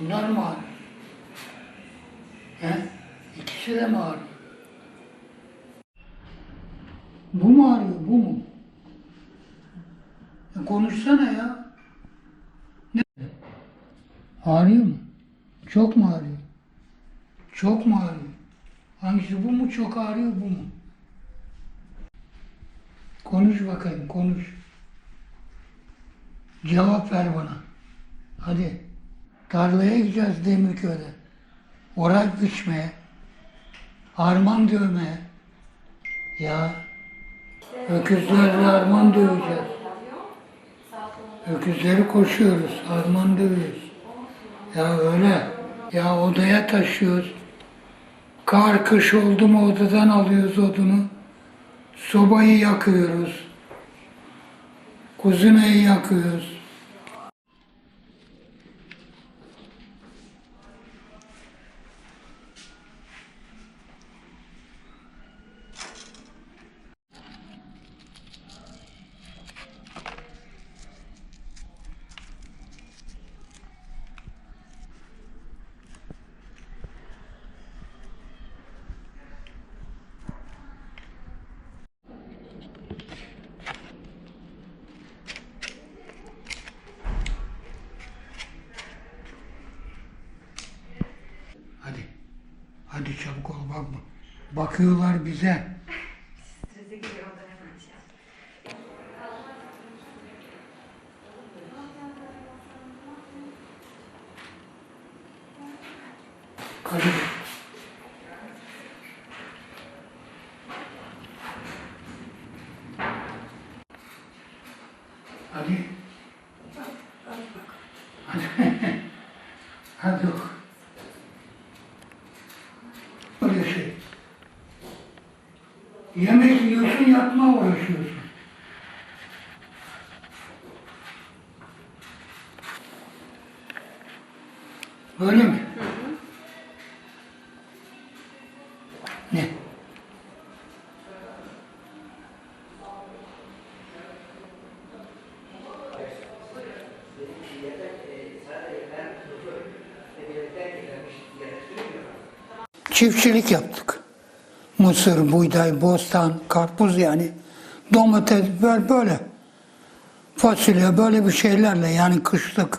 Bunlar mı ağrıyor? He? İkisi de mi? Bu mu ağrıyor, bu mu? E konuşsana ya. Ne? Ağrıyor mu? Çok mu ağrıyor? Çok mu ağrıyor? Hangisi bu mu çok ağrıyor, bu mu? Konuş bakayım, konuş. Cevap ver bana. Hadi. Tarlaya gideceğiz Demirköy'de. Orak biçmeye. Harman dövmeye. Ya. Öküzlerle harman döveceğiz. Öküzleri koşuyoruz, harman dövüyoruz. Ya öyle. Ya odaya taşıyoruz. Kar kış oldu mu odadan alıyoruz odunu. Sobayı yakıyoruz. Kuzinayı yakıyoruz. Hadi. Hadi çabuk ol bakma. Bakıyorlar bize. Strese giriyor ondan hemen şey. Hadi. Hadi. Hadi. Şey. Yemek yiyorsun, yatma uğraşıyorsun. Öyle mi? Ne? Çiftçilik yaptık. Mısır, buğday, bostan, karpuz yani. Domates böyle böyle. Fasulye böyle bir şeylerle yani kışlık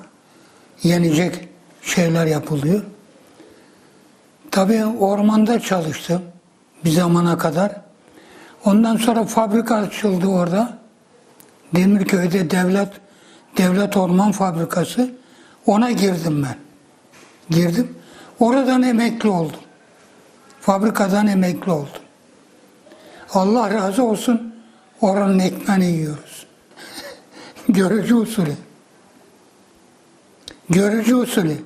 yenecek şeyler yapılıyor. Tabii ormanda çalıştım bir zamana kadar. Ondan sonra fabrika açıldı orada. Demirköy'de devlet devlet orman fabrikası. Ona girdim ben. Girdim. Oradan emekli oldum. Fabrikadan emekli oldum. Allah razı olsun oranın ekmeğini yiyoruz. Görücü usulü. Görücü usulü.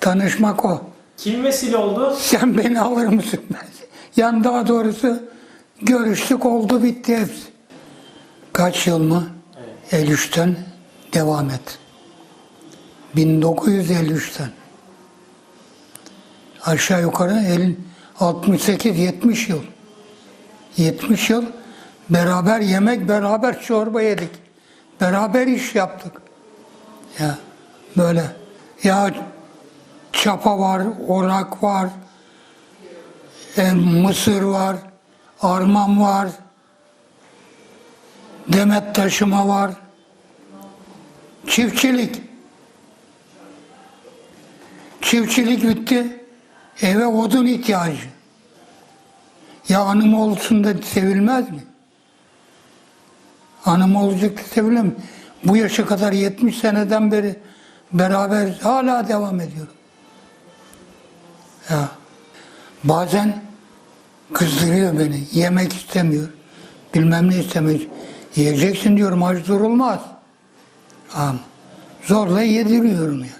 Tanışmak o. Kim vesile oldu? Sen beni alır mısın? Yani daha doğrusu görüştük oldu bitti hepsi. Kaç yıl mı? 53'ten devam et. 1953'ten. Aşağı yukarı elin 68-70 yıl. 70 yıl beraber yemek, beraber çorba yedik. Beraber iş yaptık. Ya böyle. Ya çapa var, orak var, e, mısır var, armam var, demet taşıma var, çiftçilik. Çiftçilik bitti, eve odun ihtiyacı. Ya hanım olsun da sevilmez mi? Hanım olacak da sevilir mi? Bu yaşa kadar 70 seneden beri beraber hala devam ediyorum. Ya bazen kızdırıyor beni. Yemek istemiyor. Bilmem ne istemiyor. Yiyeceksin diyorum aç durulmaz. Ama zorla yediriyorum yani.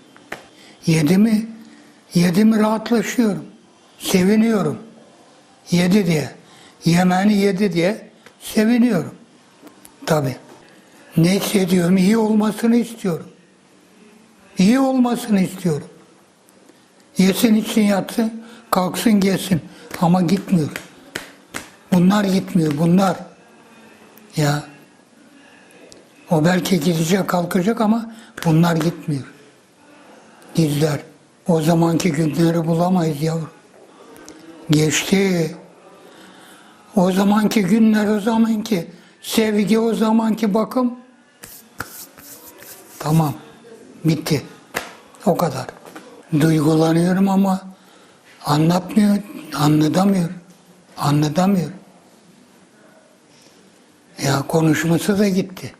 Yedi mi, yedi mi rahatlaşıyorum. Seviniyorum. Yedi diye. Yemeğini yedi diye seviniyorum. Tabii. Ne hissediyorum? İyi olmasını istiyorum. İyi olmasını istiyorum. Yesin için yatsın, kalksın gelsin. Ama gitmiyor. Bunlar gitmiyor, bunlar. Ya. O belki gidecek, kalkacak ama bunlar gitmiyor. Dizler. O zamanki günleri bulamayız yavrum. Geçti. O zamanki günler, o zamanki sevgi, o zamanki bakım. Tamam. Bitti. O kadar. Duygulanıyorum ama anlatmıyor, anlatamıyor. Anlatamıyor. Ya konuşması da gitti.